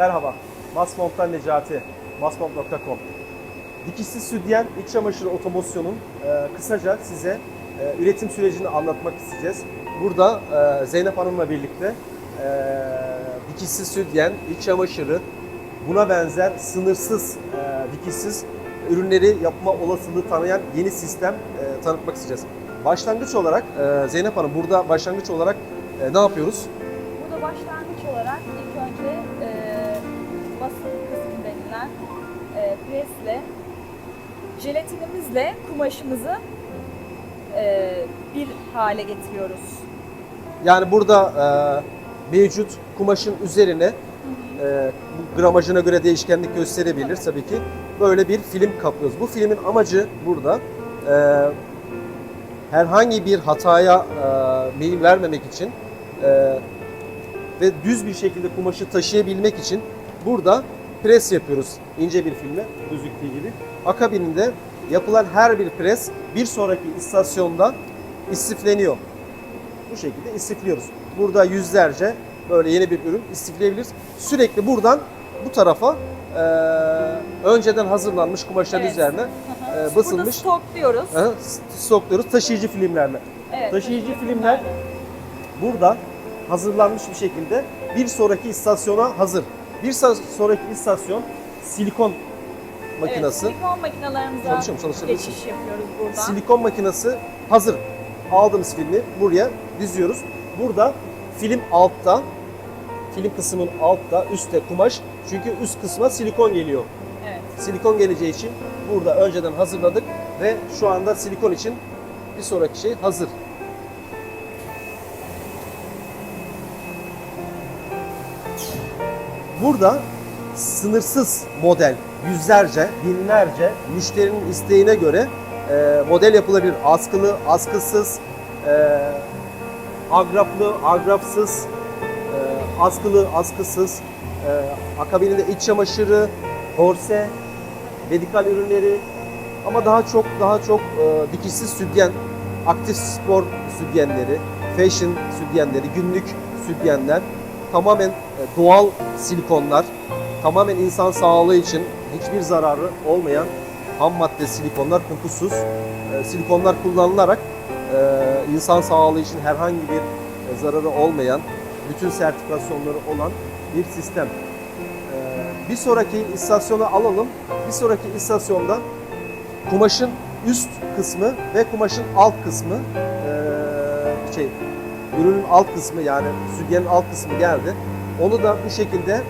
Merhaba, Masmont'tan Necati, masmont.com. Dikişsiz sütyen iç çamaşırı otomosyonun e, kısaca size e, üretim sürecini anlatmak isteyeceğiz. Burada e, Zeynep Hanım'la birlikte e, dikişsiz sütyen, iç çamaşırı, buna benzer sınırsız e, dikişsiz ürünleri yapma olasılığı tanıyan yeni sistem e, tanıtmak isteyeceğiz. Başlangıç olarak e, Zeynep Hanım burada başlangıç olarak e, ne yapıyoruz? Burada başlangıç olarak ilk önce e, basın kısmı denilen e, presle jelatinimizle kumaşımızı e, bir hale getiriyoruz. Yani burada e, mevcut kumaşın üzerine e, bu gramajına göre değişkenlik gösterebilir tabii ki. Böyle bir film kaplıyoruz. Bu filmin amacı burada e, herhangi bir hataya e, meyil vermemek için e, ve düz bir şekilde kumaşı taşıyabilmek için burada pres yapıyoruz ince bir filme gözüktüğü gibi. Akabininde yapılan her bir pres bir sonraki istasyonda istifleniyor. Bu şekilde istifliyoruz. Burada yüzlerce böyle yeni bir ürün istifleyebiliriz. Sürekli buradan bu tarafa e, önceden hazırlanmış kumaşların Evet. üzerine e, basılmış Burada stokluyoruz. e, stokluyoruz taşıyıcı filmlerle. Evet, Taşıyıcı filmler burada hazırlanmış bir şekilde bir sonraki istasyona hazır. Bir sonraki istasyon silikon makinesi. Evet, silikon makinalarımıza Çalışıyor mu? Çalıştırabilirsin. geçiş yapıyoruz buradan. Silikon makinesi hazır. Aldığımız filmi buraya diziyoruz. Burada film altta, film kısmın altta, üstte kumaş. Çünkü üst kısma silikon geliyor. Evet. Silikon geleceği için burada önceden hazırladık ve şu anda silikon için bir sonraki şey hazır. Burada sınırsız model, yüzlerce, binlerce müşterinin isteğine göre e, model yapılabilir. Askılı, askısız, e, agraflı, agrafsız, e, askılı, askısız, e, akabininde iç çamaşırı, korse, medikal ürünleri ama daha çok daha çok e, dikişsiz sütyen, aktif spor sütyenleri, fashion sütyenleri, günlük sütyenler, tamamen e, doğal silikonlar, tamamen insan sağlığı için hiçbir zararı olmayan ham madde silikonlar, kokusuz e, silikonlar kullanılarak e, insan sağlığı için herhangi bir zararı olmayan, bütün sertifikasyonları olan bir sistem. Bir sonraki istasyona alalım. Bir sonraki istasyonda kumaşın üst kısmı ve kumaşın alt kısmı şey ürünün alt kısmı yani sütyenin alt kısmı geldi. Onu da bu şekilde